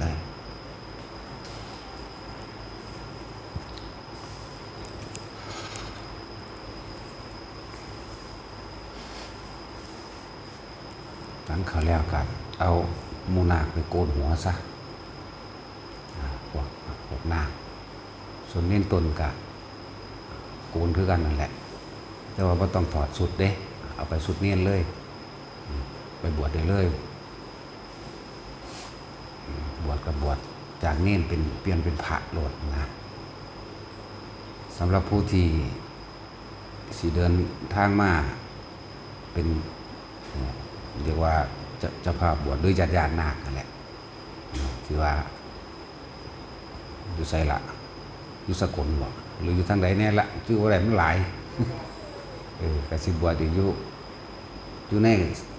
ได้หลังเขาแล้วกันเอามูนาคไปโกนหัวซะพวกพวกนาส่วนเน้นตนกะโกนคือกันนั่นแหละ แต่ว่าต้องถอดสุดเด้ เอาไปสุดเน้นเลย ไปบวชได้เลย บวชกับบวชจากเนียนเป็นเปลี่ยนเป็นพระโลดนะสำหรับผู้ที่สีเดินทางมาเป็นเรียกว่าจะจะพาพบวชด้วยญาติญาตินาคนั่นแหละอืมที่ว่าอยู่ไสละอยู่สกลบ่หรืออยู่ทางใดแน่ละชื่อว่าอะไรมันหลายเออกสิบบวชอยู่อยู่ใน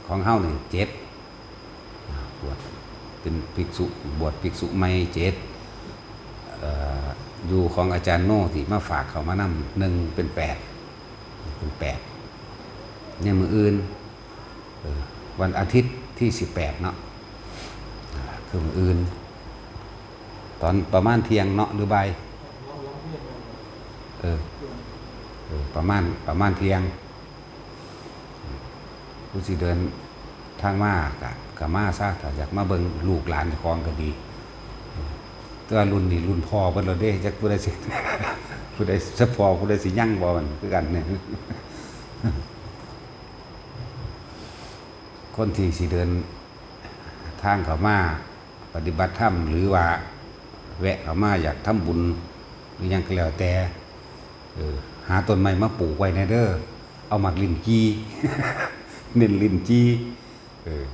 ของเฮ้าหนี่งเจ็ดบวช เป็นภิกษุบวชภิกษุไม่เจ็ดออยู่ของอาจารย์โน่ที่มาฝากเขามานำหนึ่งเป็นแปดเป็นแปดเนี่ยมืออื่นวันอาทิตย์ที่สิบแปดเนาะคือมืออื่น ตอนประมาณเที่ยงเนาะหรือบ่ายเออประมาณประมาณเที่ยงผู้สิเดินทางมากะ กะมาซะถ้าอยากมาเบิ่งลูกหลานจ้าของก็ดีตัวรุ่นนี้รุ่นพ่อเพิ่นเราเด้จักผู้ใดสิผู้ใดสะพอผู้ใดสิยั่งบ่มันคือกันเนี่ยคนที่สิเดินทางเขามาปฏิบัติธรรมหรือว่าแวะเขามาอยากทำบุญหรือยังก็แล้วแต่เออหาต้นไม้มาปลูกไว้ในเด้อเอาหมักลินจีเน้นลินจีเออ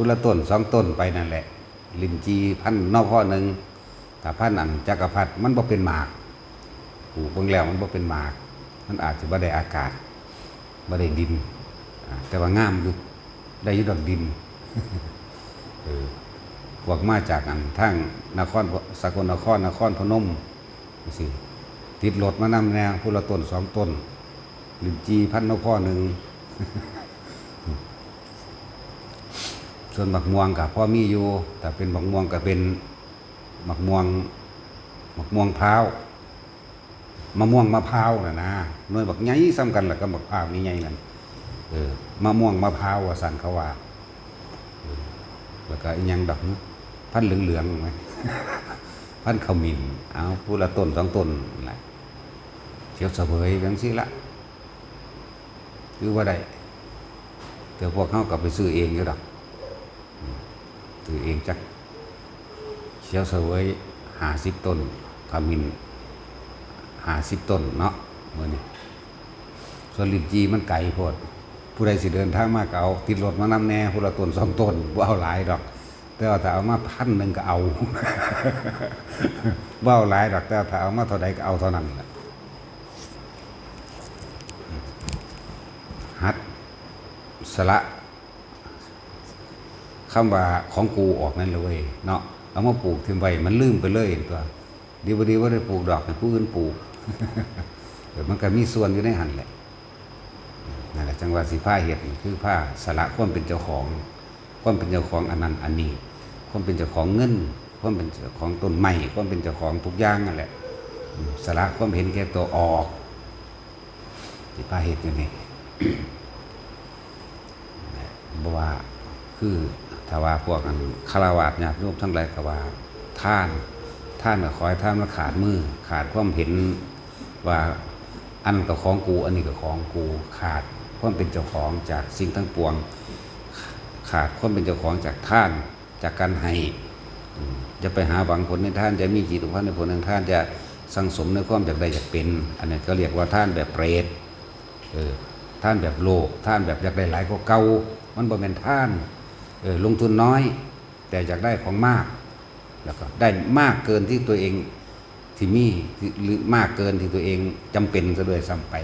พุละต้นสองต้นไปนั่นแหละ ลินจีพันธ์นอกพ่อหนึ่งถ้าพันธอันจักรพรรดิมันบ่เป็นหมากปลูกเบิ่งแล้วมันบ่เป็นหมาก มันอาจจะบ่ได้อากาศบ่ได้ดิน แต่ว่างามอยู่ได้อยู่ดอกดินเออพวกมาจากอันทั้งนครสกลนครนครพนมจังซี่ติดรถมานำแนวพุละต้นสองต้นลินจีพันนอกพ่อหนึ่ง ส่วนบักม่วงกับพ่อมีอยู่แต่เป็นบักม่วงก็เป็นบักม่วงบักม่วงพร้าวมะม่วงมะพร้าวน่ะนะหน่วยบักใหญ่ซ้ำกันแหละก็บักพร้าวนี่ใหญ่นั่นเออมะม่วงมะพร้าวว่าสันเขาว่าแล้วก็อีหยังดอกพันธุ์เหลืองๆไหมพันขมิ้นเอาผู้ละต้นสองต้นนั่นแหละเที่ยวเสวยจังสิละคือว่าได้แต่พวกเขากลับไปซื้อเองอยู่ดอก อืมซื้อเองจักเที่ยวเสวยหาสิบต้นขมินหาสิบต้นเนาะเมื่อนี้ส่วนลินจีมันไก่โพดผู้ใดสิเดินทางมาเก็เอาติดรถมานำแน่ผู้ละต้นสองต้นว่าเอาหลายดอก แต่ว่าถ้าเอามาพันหนึ่งก็เอาเบ้าหลายดอกแต่ถ้าเอามาเท่าใดก็เอาเท่านั้นแหละฮัดสละ คำว่าของกูออกนั่นเลยเนาะเอามาปลูกทิ้งไว้มันลืมไปเลยตัวดีบดีว่าได้ปลูกดอกให้ผู้อื่นปลูกเดี๋ยวมันก็มีส่วนอยู่ในหันแหละนั่นแหละจังหวะสีผ้าเห็ดคือผ้าสละความเป็นเจ้าของ ความเป็นเจ้าของอันนั้นอันนี้ ความเป็นเจ้าของเงิน ความเป็นเจ้าของต้นไม้ความเป็นเจ้าของทุกอย่างนั่นแหละสละความเห็นแก่ตัวออกที่พาเหตุอยู่นี่บ่ว่าคือ ถ้าว่าพวกกันคารวะญาติโยมทั้งหลายก็ว่าท่าน ท่านก็ขอให้ท่านมาขาดมือ ขาดความเห็นว่าอันกับของกู อันนี้กับของกู ขาดความเป็นเจ้าของจากสิ่งทั้งปวง ขาดความเป็นเจ้าของจากท่านจากการให้จะไปหาหวังผลในท่านจะมีจิตอุพันในผลในท่านจะสังสมในความจากใดจากเป็น อันนี้ก็เรียกว่าท่านแบบเปรตเออท่านแบบโลก ท่านแบบอยากได้หลายกว่าเก่ามันบ่เป็นท่าน ลงทุนน้อย แต่อยากได้ของมาก แล้วก็ได้มากเกินที่ตัวเองที่มีหรือมากเกินที่ตัวเองจำเป็นซะด้วยซ้ำไป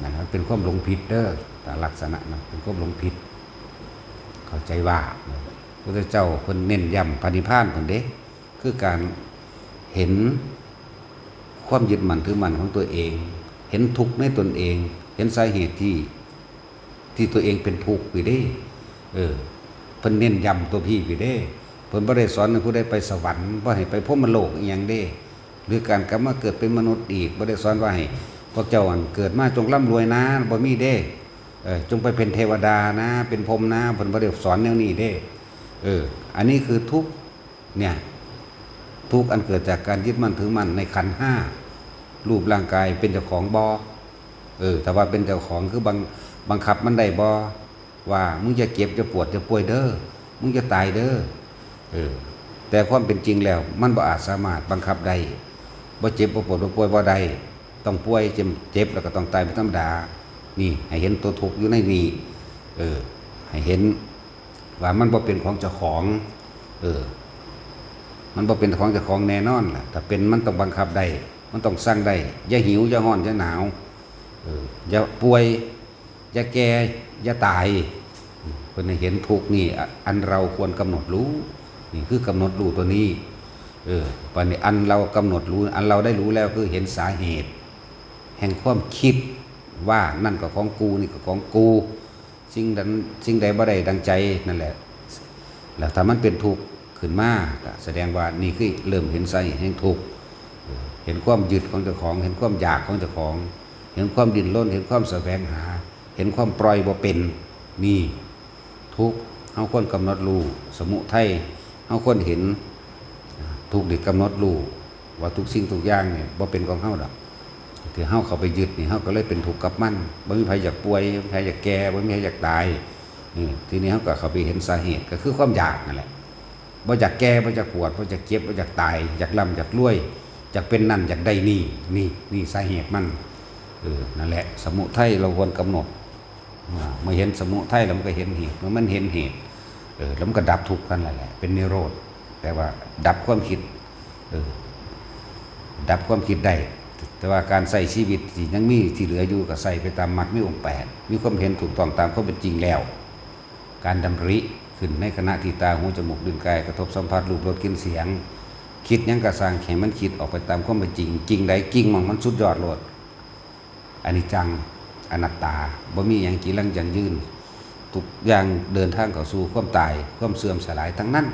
นั่นมันเป็นความหลงผิดเด้อแต่ลักษณะนั้นเป็นความหลงผิด เข้าใจว่าพระเจ้าเพิ่นเน้นย้ำปฏิภาณเพิ่นเด้คือการเห็นความยึดมั่นถือมั่นของตัวเอง เห็นทุกข์ในตนเอง เห็นสาเหตุที่ที่ตัวเองเป็นทุกข์ไปเด้ เออ เพิ่นเน้นย้ำตัวพี่ไปเด้เพิ่นบ่ได้สอนให้ผู้ใดไปสวรรค์บ่ให้ไปพรหมโลกอีหยังเด้ หรือการกลับมาเกิดเป็นมนุษย์อีกบ่ได้สอนว่าให้พวกเจ้าอันเกิดมาจงร่ำรวยนะบ่มีเด้เออจงไปเป็นเทวดานะ เป็นพรมนะผลประเดี๋ยวสอนแนวนี้เด้เออ อันนี้คือทุกเนี่ยทุกอันเกิดจากการยึดมั่นถือมั่นในขันห้ารูปร่างกายเป็นเจ้าของบอเออแต่ว่าเป็นเจ้าของคือบังบังคับมันได้บอ ว่ามึงจะเก็บจะปวดจะป่วยเด้อมึงจะตายเด้อเออแต่ความเป็นจริงแล้ว มันบ่อาจสามารถบังคับได้บ่เจ็บบ่ปวดบ่ป่วยบ่ได้ต้องป่วยเจ็บเจ็บแล้วก็ต้องตายเป็นธรรมดา นี่ให้เห็นตัวทุกข์อยู่ในนี้เออ ให้เห็นว่ามันบ่เป็นของเจ้าของ เออ มันบ่เป็นของเจ้าของแน่นอนล่ะแต่เป็นมันต้องบังคับได้ มันต้องสร้างได้อย่าหิวอย่าร้อนอย่าหนาว เอออย่าป่วย อย่าแก่อย่าตายเพิ่นให้เห็นทุกนี่ อันเราควรกำหนดรู้นี่คือกำหนดรู้ตัวนี้ เออปันนี้อันเรากำหนดรู้ อันเราได้รู้แล้วคือเห็นสาเหตุ แห่งความคิดว่านั่นก็ของกูนี่ก็ของกูสิ่งนั้นสิ่งใดบ่ได้ดังใจนั่นแหละ แล้วถ้ามันเป็นทุกข์ขึ้นมาแสดงว่านี่คือเริ่มเห็นสาเหตุแห่งทุกข์เห็นความยึดของเจ้าของ เห็นความอยากของเจ้าของ เห็นความดิ้นรนเห็นความแสวงหา ห็นความปล่อยบ่เป็นนี่ทุกข์เฮาควรกำหนดรู้สมุทัยเฮาควรเห็นทุกข์นี่กำหนดรู้ว่าทุกสิ่งทุกอย่างเนี่ยบ่เป็นของเฮาดอกที่เฮาเข้าไปยึดนี่เฮาก็เลยเป็นทุกข์กับมันบ่มีใครอยากป่วยบ่มีใครอยากแก่บ่มีใครอยากตายนี่ทีนี้เฮาก็เข้าไปเห็นสาเหตุก็คือความอยากนั่นแหละบ่อยากแก่บ่อยากปวดบ่อยากเจ็บบ่อยากตายอยากร่ำอยากรวยอยากเป็นนั่นอยากได้นี่นี่นี่สาเหตุมันเออนั่นแหละ สมุทัยเราควรกำหนด เมื่อเห็นสมุทัยแล้วมันก็เห็นเหตุเมื่อมันเห็นเหตุเออแล้วมันก็ดับทุกข์กันแหละเป็นนิโรธแต่ว่า ดับความคิดเออดับความคิดได้แต่ว่าการใส่ชีวิตที่ยังมีที่เหลืออยู่ก็ใส่ไปตามมัดมีองค์แปดมีความเห็นถูกต้องตามความเป็นจริงแล้ว การดำริขึ้นในขณะที่ตาหูจมูกลิ้นกายกระทบสัมผัสรูปรสกลิ่นเสียง คิดยังกระสางแข่งมันคิดออกไปตามความเป็นจริง จริงใดจริงมองมันสุดยอดโลดอันนี้จัง อนัตตาบ่มีอย่างจีรังยังยืนทุกอย่างเดินทางเข้าสู่ความตายความเสื่อมสลายทั้งนั้น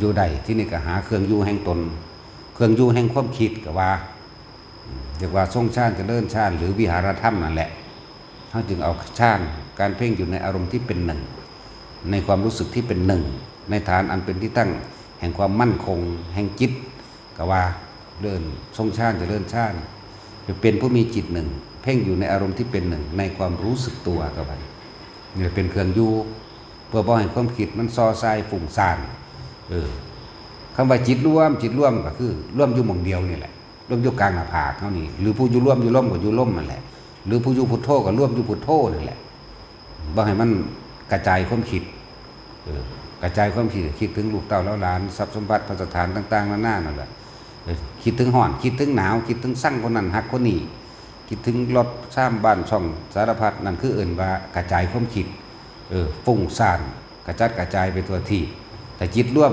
อยู่ใดที่นี่ก็หาเครื่องอยู่แห่งตน เครื่องอยู่แห่งความคิดก็ว่าเรียกว่าทรงชาติจะเดินชาติหรือวิหารธรรมนั่นแหละเขาจึงเอาชาติการเพ่งอยู่ในอารมณ์ที่เป็นหนึ่ง ในความรู้สึกที่เป็นหนึ่ง ในฐานอันเป็นที่ตั้งแห่งความมั่นคง แห่งจิตก็ว่าเดินทรงชาติจะเดินชาติ จะเป็นผู้มีจิตหนึ่ง เพ่งอยู่ในอารมณ์ที่เป็นหนึ่ง ในความรู้สึกตัวก็ว่านี่ยเป็นเครื่องอยู่เพื่อบ่ให้ความคิดมันซอซายฝุ่งซ่านเออคำว่าจิตร่วมจิตร่วมก็คือร่วมอยู่หม่องเดียวนี่แหละร่วมอยู่กลางหน้าผากเขานี่หรือผู้อยู่ร่วมอยู่ร่วมก็อยู่ร่วมนั่นแหละ หรือผู้อยู่พุทโธก็ร่วมอยู่พุทโธนั่นแหละบ่ให้มันกระจายความคิดเออกระจายความคิดคิดถึงลูกเต้าแล้วหลานทรัพย์สมบัติพระสถานต่างๆนานานั่นแหละ คิดถึงห่อน คิดถึงหนาว คิดถึงสั่งคนนั้นหักคนนี้คิดถึงรถซ้ำบ้านช่องสารพัดนั่นคือเอื่นว่ากระจายความคิดเออฟุ้งซ่านกระจัดกระจายไปทั่วที่ แต่จิตร่วม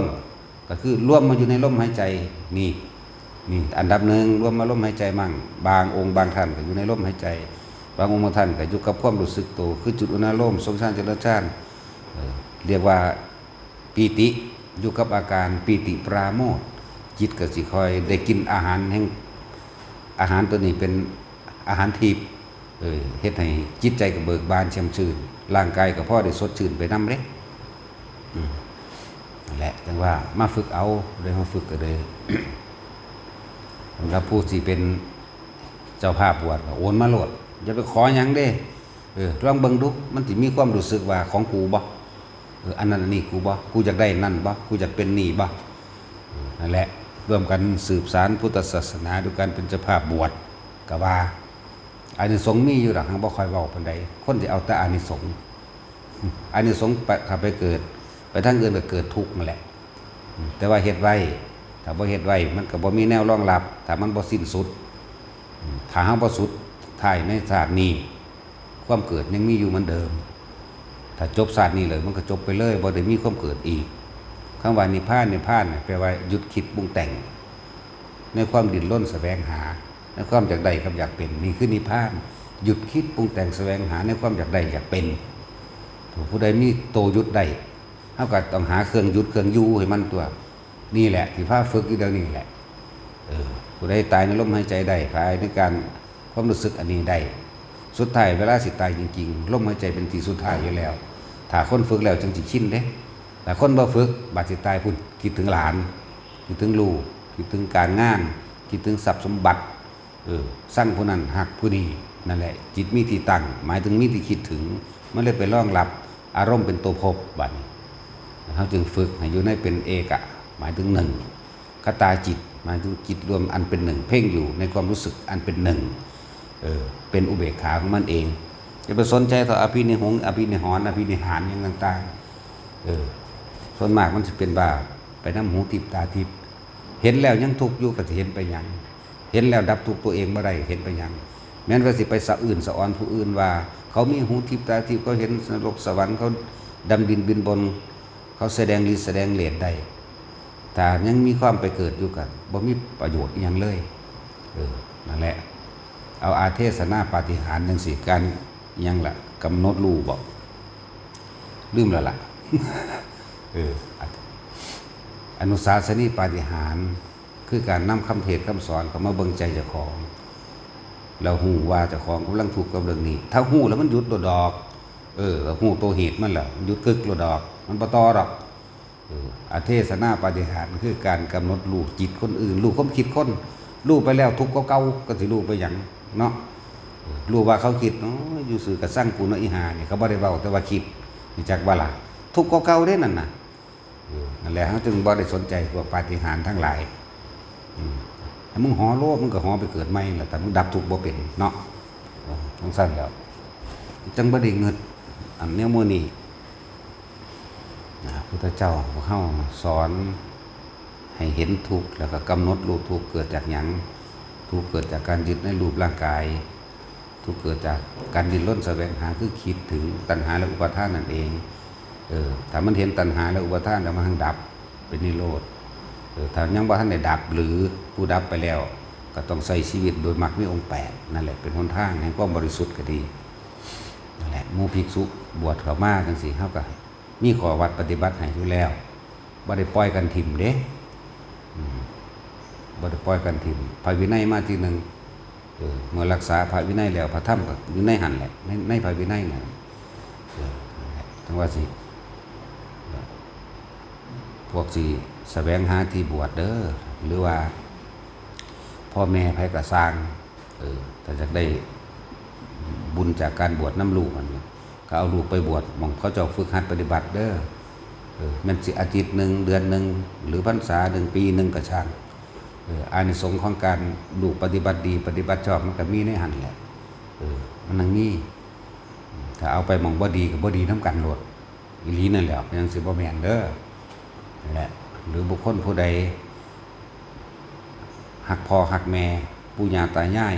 ก็คือร่วมมาอยู่ในลมหายใจนี่นี่อันดับหนึ่งร่วมมาลมหายใจมั่ง บางองค์บางท่านก็อยู่ในลมหายใจ บางองค์บางท่านก็อยู่กับความรู้สึกตัวคือจุดอุณาลมทรงชาติเจริญชาติเเรียกว่าปีติอยู่กับอาการปีติปราโมท จิตก็สิคอย ได้กินอาหารแห่งอาหารตัวนี้เป็นอาหารทิพย์เออเฮ็ดให้จิตใจก็เบิกบานแช่มชื่นร่างกายก็พอได้สดชื่นไปนำเด้นั่นแหละจังว่ามาฝึกเอาเลยมาฝึกก็เลยสำหรับผู้ที่เป็นเจ้าภาพบวชก็โอนมาโหลดอย่าไปขอหยังเด้เออลองเบิ่งดูมันสิมีความรู้สึกว่าของกูบ่เอออันนั้นอันนี้กูบ่กูอยากได้นั่นบ่กูอยากเป็นนี่บ่ออนั่นแหละ ร่วมกันสืบสารพุทธศาสนาด้วยกันเป็นเจ้าภาพบวชก็ว่าอานิสงส์มีอยู่หรอกหังบ่คอยเว้าปานใดคนที่เอาแต่อานิสงส์อานิสงส์ไปขับไปเกิด ไปทางอื่นก็เกิดทุกข์นั่นแหละ แต่ว่าเฮ็ดไว้ถ้าบ่เฮ็ดไว้มันก็บ่มีแนวรองรับถ้ามันบ่สิ้นสุดถ้าเฮาบ่สุดท้ายในชาตินี้ความเกิดยังมีอยู่เหมือนเดิม ถ้าจบชาตินี้เลย มันก็จบไปเลยบ่ได้มีความเกิดอีก คำว่านิพพานนิพพานเนี่ยแปลว่าหยุดคิดปรุงแต่ง ในความดิ้นรนแสวงหา ในความอยากได้กับอยากเป็นนี่คือนิพพาน หยุดคิดปรุงแต่งแสวงหาในความอยากได้อยากเป็นผู้ใดมีโตยุดได้เท่ากับต้องหาเครื่องยุดเครื่องยูให้มันตัว นี่แหละที่พาฝึกอยู่เดียวนี้แหละเออผู้ใดตายในลมหายใจได้ภายในการความรู้สึกอันนี้ได้สุดท้ายเวลาสิตายจริงๆลมหายใจเป็นที่สุดท้ายอยู่แล้ว ถ้าคนฝึกแล้วจึงสิชินเด้ แต่คนบ่ฝึกบาดสิตายพุ่นคิดถึงหลาน คิดถึงลูก คิดถึงการงาน คิดถึงทรัพย์สมบัติเออสร้างผู้นั้นหักผู้นี้นั่นแหละ จิตมีที่ตั้งหมายถึงมีที่คิดถึงมันเลยไปร่องรับ อารมณ์เป็นตัวพบบัดเขาจึงฝึกให้อยู่ในเป็นเอกะ หมายถึงหนึ่งคตาจิตหมายถึงจิตรวมอันเป็นหนึ่ง เพ่งอยู่ในความรู้สึกอันเป็นหนึ่งเออเป็นอุเบกขาของมันเองอย่าไปสนใจต่ออภินิหงอภินิหรณ์อภินิหารอย่างต่างๆเออ ส่วนมากมันจะเป็นบ้าไปน้ำหูทิพตาทิพเห็นแล้วยังทุกข์อยู่ก็จะเห็นไปยัง เห็นแล้วดับทุกข์ตัวเองบ่ได้เห็นไปยัง แม้นว่าสิไปสะอื่นสะออนผู้อื่นว่า เขามีหูทิพตาทิพเขาเห็นนรกสวรรค์เขาดำดินบินบน เขาแสดงฤทธิ์แสดงเลสได้แต่ยังมีความไปเกิดอยู่กันบ่มีประโยชน์อหยังเลยเออนั่นแหละ เอาอาเทศนาปาฏิหาริย์จังสิการยังล่ะกำหนดรูบอกลืมแล้วล่ะ เอออนุสาสนีปาฏิหาร คือการนำคำเทศคำสอนเข้ามาเบิ่งใจเจ้าของเราหูว่าเจ้าของกำลังถูกกับเรื่องนี้ ถ้าหูแล้วมันหยุดโดดดอก เออหูตัวเหตุมันแหละหยุดกึกโดดดอก มันปะตอดอกเอออาเทศนาปาฏิหารคือการกำหนดรู้จิตคนอื่นรู้ความคิดคนรู้ไปแล้วทุกข์ก็เก่าก็สิรู้ไปหยังเนาะเออรู้ว่าเขาคิดเนาะอยู่สื่อกระสร้างกูเนาะอีหานี่เขาบ่ได้เว้าแต่ว่าคิดจักว่าล่ะทุกข์ก็เก่าเด้นั่นน่ะ นั่นแหละเขาจึงบ่ได้สนใจพวกปาฏิหาริย์ทั้งหลายอืมถ้ามึงหอโลภมึงก็หอไปเกิดใหม่ละแต่มึงดับทุกข์บ่เป็นเนาะเออทั้งสั้นแล้ว จังบ่ได้เงินอันเนี้ยมื้อนี้นะพุทธเจ้าเฮาสอนให้เห็นทุกข์แล้วก็กำหนดรูปทุกข์เกิดจากหยังทุกข์เกิดจากการยึดในรูปร่างกาย ทุกข์เกิดจากการดิ้นรนแสวงหาคือคิดถึงตัณหาและอุปาทานนั่นเอง เออถ้ามันเห็นตัณหาและอุปาทานแล้วมันดับเป็นนิโรธเออถ้ายังบ่ทันได้ดับหรือผู้ดับไปแล้ว ก็ต้องใช้ชีวิตโดยมรรคมีองค์แปดนั่นแหละเป็นหนทางแห่งความบริสุทธิ์ก็ดีนั่นแหละมู่ภิกษุบวชเข้ามาจังซี่เฮาก็มีขอวัดปฏิบัติให้อยู่แล้วบ่ได้ปล่อยกันถิ่มเด้บ่ได้ปล่อยกันถิ่มพระวินัยมาทีหนึ่งเมื่อรักษาพระวินัยแล้วพระธรรมก็อยู่ในหันแหละในในพระวินัยนั่นทั้งว่าสิ พวกสิแสวงหาที่บวชเด้อหรือว่า พ่อแม่ไผกระสางเออถ้าจะได้บุญจากการบวชน้ำลูกมันเนี่ยก็เอาลูกไปบวชมองเขาเจ้าฝึกหัดปฏิบัติเด้อเออมันสิอาทิตย์หนึ่งเดือนหนึ่งหรือพรรษาหนึ่งปีหนึ่งก็ช่างเอออานิสงส์ของการลูกปฏิบัติดี ปฏิบัติชอบมันก็มีในหันแหละเออมันนังมีถ้าเอาไปมองบ่ดีกับบ่ดีน้ำกันโลดอีลีนั่นแหละยังสิบ่แมนเด้อ แหละหรือบุคคลผู้ใดหักพอหักแม่ปู่ย่าตายาย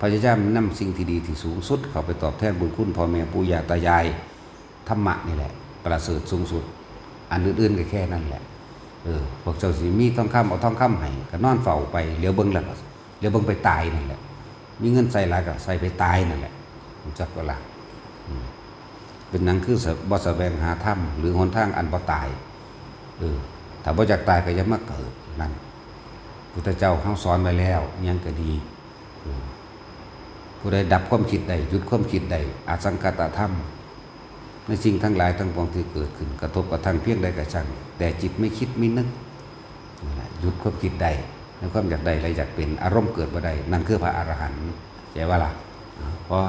พยายามนำสิ่งที่ดีที่สูงสุด เข้าไปตอบแทนบุญคุณพ่อแม่ปู่ย่าตายายธรรมะนี่แหละ ประเสริฐสูงสุด อันอื่นๆก็แค่นั้นแหละเออพวกเจ้าสิมีทองคำเอาทองคำให้ก็นอนเฝ้าไปเหลียวเบิ่งแล้วก็เหลียวเบิ่งไปตายนั่นแหละ มีเงินใส่หลายก็ใส่ไปตายนั่นแหละจักเวลาเป็นนังคือบ่แสวงหาธรรมหรือหนทางอันบ่ตาย เออถ้าบ่อยากตายก็อย่ามาเกิดนั่นพุทธเจ้าเฮาสอนไว้แล้วยังก็ดี ผู้ใดดับความคิดได้หยุดความคิดได้อาสังกตธรรม ในสิ่งทั้งหลายทั้งปวงที่เกิดขึ้น กระทบกระทั่งเพียงใดก็ช่งแต่จิตไม่คิดไม่นึกหยุดความคิดได้ในความอยากได้และอยากเป็นอารมณ์เกิดบ่ได้นั่นคือพระอรหันต์ใช่ว่าล่ะเพราะ